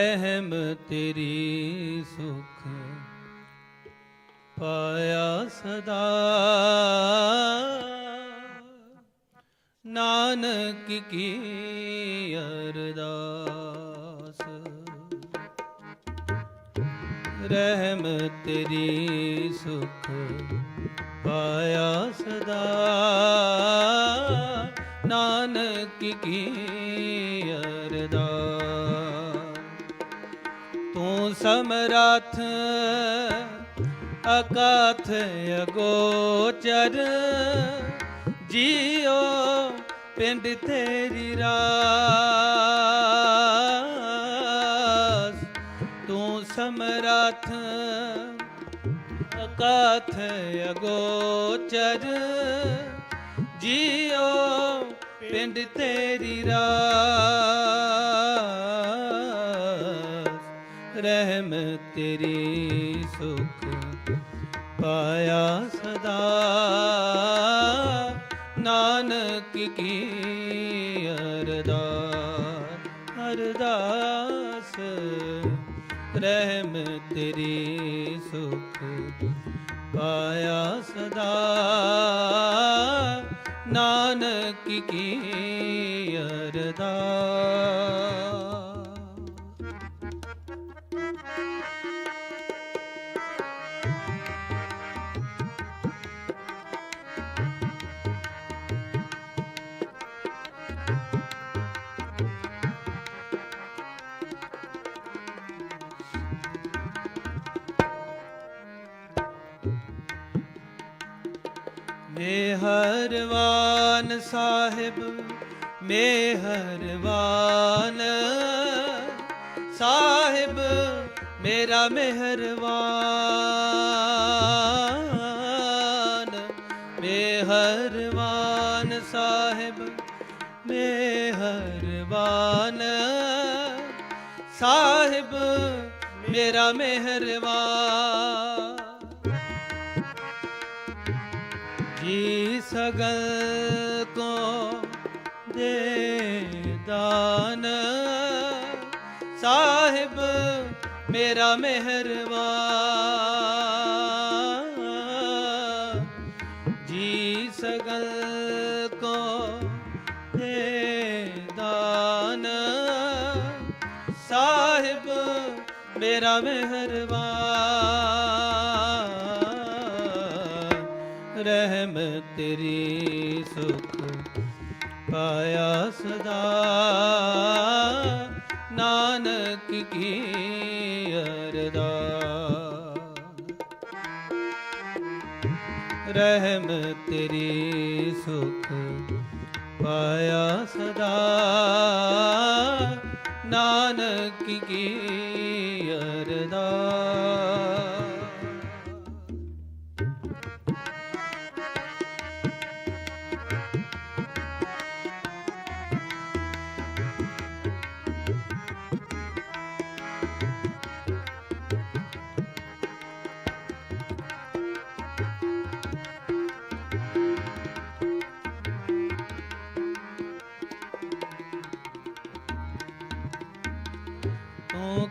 ਰਹਿਮ ਤੇਰੀ ਸੁਖ ਪਾਇਆ ਸਦਾ। ਨਾਨਕ ਕੀ ਅਰਦਾਸ। ਰਹਿਮ ਤੇਰੀ ਸੁਖ ਪਾਇਆ ਸਦਾ। ਨਾਨਕ ਕੀ ਸਮਰੱਥ, ਅਕਾਥ ਅਗੋਚਰ। ਜੀਓ ਪਿੰਡ ਤੇਰੀ ਰਾਸ, ਤੂੰ ਸਮਰੱਥ, ਅਕਥ ਅਗੋਚਰ। ਜੀਓ ਪਿੰਡ ਤੇਰੀ ਰਾਸ। ਰਹਿਮ ਤੇਰੀ ਸੁਖ ਪਾਇਆ ਸਦਾ। ਨਾਨਕ ਕੀ ਅਰਦਾਸ ਅਰਦਾਸ ਰਹਿਮ ਤੇਰੀ ਸੁਖ ਪਾਇਆ ਸਦਾ। ਨਾਨਕ ਕੀ ਅਰਦਾਸ। ਮੇ ਹਰਵਾਨ ਸਾਹਿਬ ਮੇਹਰਵਾਨ ਸਾਹਿਬ ਮੇਰਾ ਮਿਹਰਬਾਨ ਮੇਹਰਵਾਨ ਸਾਹਿਬ ਮਿਹਰਬਾਨ ਸਾਹਿਬ ਮੇਰਾ ਮਿਹਰਬਾਨ ਸਗਲ ਕੋ ਦੇ ਦਾਨ। ਸਾਹਿਬ, ਮੇਰਾ ਮਿਹਰਬਾਨ। ਜੀ ਸਗਲ ਕੋ ਦੇ ਦਾਨ। ਸਾਹਿਬ, ਮੇਰਾ ਮਿਹਰਬਾਨ। ਰਹਿਮ ਤੇਰੀ ਸੁਖ ਪਾਇਆ ਸਦਾ। ਨਾਨਕ ਕੀ ਅਰਦਾਸ ਰਹਿਮ ਤੇਰੀ ਸੁਖ ਪਾਇਆ ਸਦਾ। ਨਾਨਕ ਕੀ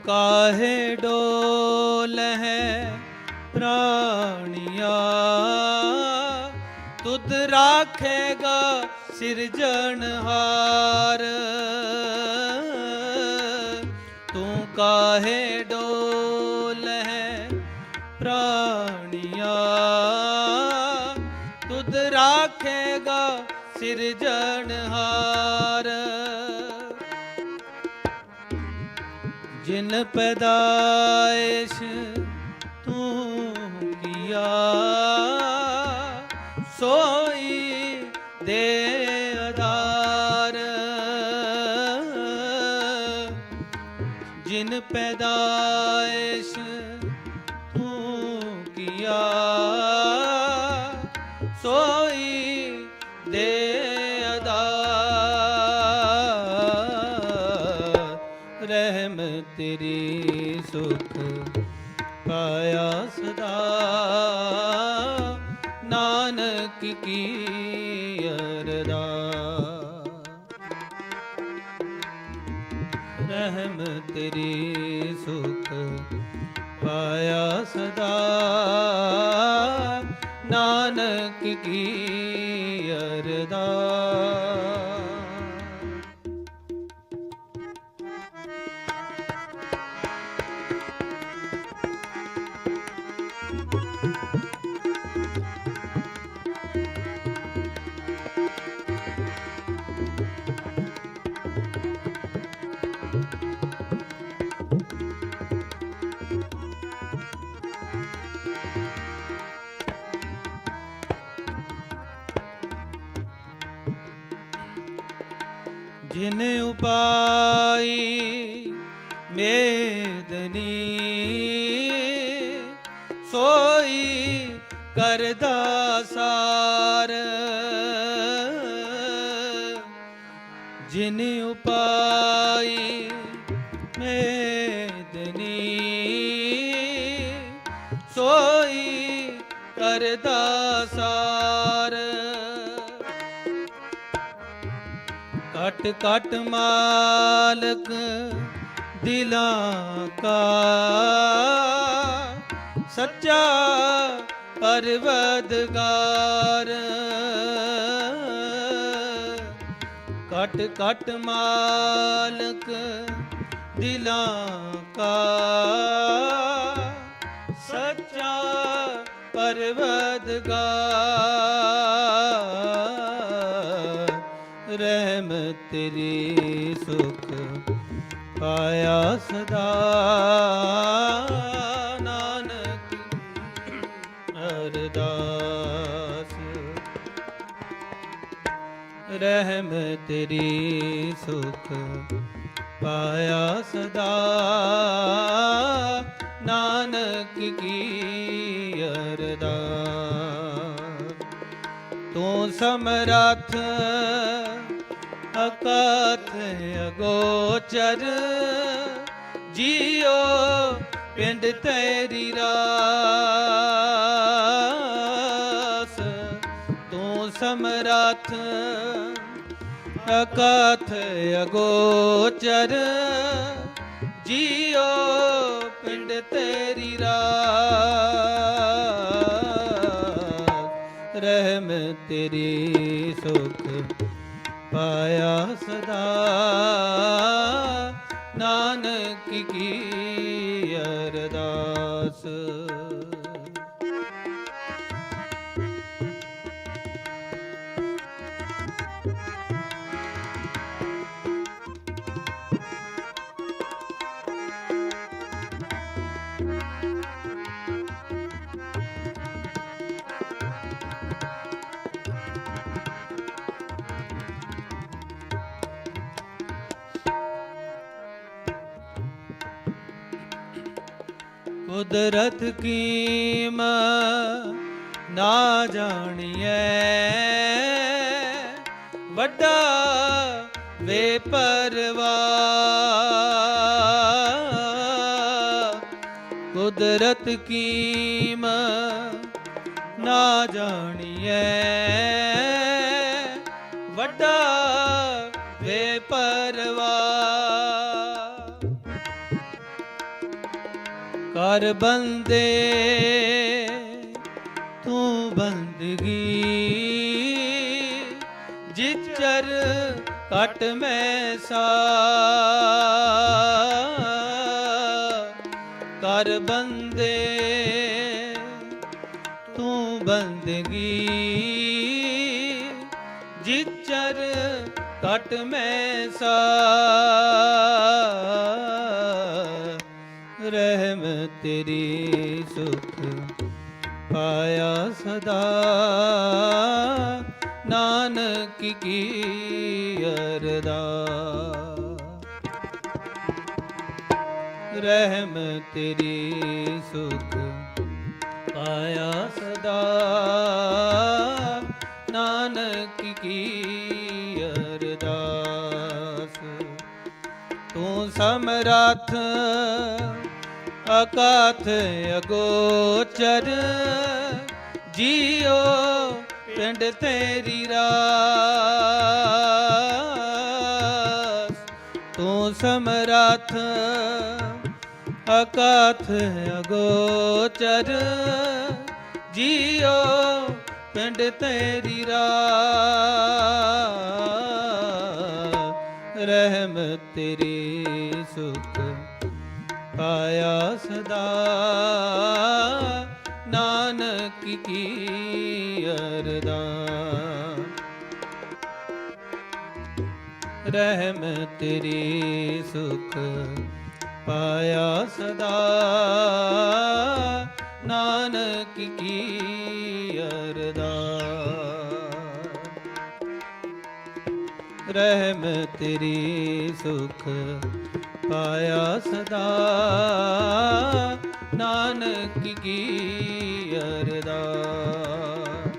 ਕਾਹੇ ਡੋਲ ਹੈ ਪ੍ਰਾਣੀਆ? ਤੁਧ ਰਾਖੇਗਾ ਸਿਰਜਣਹਾਰ ਤੂੰ ਕਾਹੇ ਡੋਲ ਹੈ ਪ੍ਰਾਣੀਆ? ਤੁਧ ਰਾਖੇਗਾ ਸਿਰਜਣਹਾਰ ਜਿਨ ਪੈਦਾਇਸ਼ ਤੂੰ ਕੀਆ ਸੋਈ ਦੇ ਆਧਾਰ। ਜਿਨ ਪੈਦਾਇਸ਼ ਤੂੰ ਕੀਆ ਸੋਈ ਰਹਿਮ ਤੇਰੀ ਸੁਖ ਪਾਇਆ ਸਦਾ। ਨਾਨਕ ਕੀ ਅਰਦਾਸ ਜਿਨ ਉਪਾਈ ਮੇਦਨੀ ਸੋਈ ਕਰਦਾ ਸਾਰ। ਜਿਨ ਉਪਾਈ ਮੇਦਨੀ ਸੋਈ ਕਰਦਾ ਸਾਰ। ਕਟ ਕਟ ਮਾਲਕ ਦਿਲਾਂ ਕਾ। ਸੱਚਾ ਪਰਵਦਗਾਰ ਕਟ ਕਟ ਮਾਲਕ ਦਿਲਾਂ ਕਾ। ਸੱਚਾ ਪਰਵਦਗਾਰ ਰਹਿਮ ਤੇਰੀ ਸੁਖ ਪਾਇਆ ਸਦਾ। ਨਾਨਕ ਅਰਦਾਸ। ਰਹਿਮ ਤੇਰੀ ਸੁਖ ਪਾਇਆ ਸਦਾ। ਨਾਨਕ ਕੀ ਅਰਦਾਸ। ਸਮਰੱਥ, ਅਕਥ ਅਗੋਚਰ, ਜੀਓ ਪਿੰਡ ਤੇਰੀ ਰਾਸ। ਤੂੰ ਸਮਰੱਥ, ਅਕਥ ਅਗੋਚਰ, ਜੀਓ ਪਿੰਡ ਤੇਰੀ ਰਾਸ। ਰਹਿਮ ਤੇਰੀ ਸੁਖ ਪਾਇਆ ਸਦਾ। ਨਾਨਕ ਕੀ ਅਰਦਾਸ। ਕੁਦਰਤ ਕੀਮ ਨਾ ਜਾਣੀਐ। ਵੱਡਾ ਵੇ ਪਰਵਾ। ਕੁਦਰਤ ਕੀਮ ਨਾ ਜਾਣੀਐ। ਵੱਡਾ ਕਰ ਬੰਦੇ ਤੂੰ ਬੰਦਗੀ। ਜਿਚਰ ਕਟ ਮੈਂ ਸਾ ਕਰ ਬੰਦੇ ਤੂੰ ਬੰਦਗੀ। ਜਿਚਰ ਕਟ ਮੈਂ ਸਾ ਰਹਿਮ ਤੇਰੀ ਸੁਖ ਪਾਇਆ ਸਦਾ। ਨਾਨਕ ਕੀ ਅਰਦਾਸ ਰਹਿਮ ਤੇਰੀ ਸੁਖ ਪਾਇਆ ਸਦਾ। ਨਾਨਕ ਕੀ ਅਰਦਾਸ। ਤੂੰ ਸਮਰੱਥ ਅਕਥ ਅਗੋਚਰ, ਜੀਓ ਪਿੰਡ ਤੇਰੀ ਰਾਸ। ਤੂੰ ਸਮਰੱਥ ਅਕਥ ਅਗੋਚਰ, ਜੀਓ ਪਿੰਡ ਤੇਰੀ ਰਾ ਰਹਿਮ ਤੇਰੀ ਸੁਖ ਪਾਇਆ ਸਦਾ। ਨਾਨਕ ਕੀ ਅਰਦਾਸ। ਰਹਿਮ ਤੇਰੀ ਸੁਖ ਪਾਇਆ ਸਦਾ। ਨਾਨਕ ਕੀ ਅਰਦਾਸ। ਰਹਿਮ ਤੇਰੀ ਸੁਖ ਪਾਇਆ ਸਦਾ। ਨਾਨਕ ਕੀ ਅਰਦਾਸ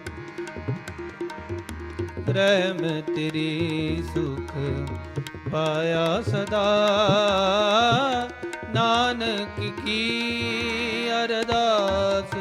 ਰਹਿਮ ਤੇਰੀ ਸੁਖ ਪਾਇਆ ਸਦਾ। ਨਾਨਕ ਕੀ ਅਰਦਾਸ।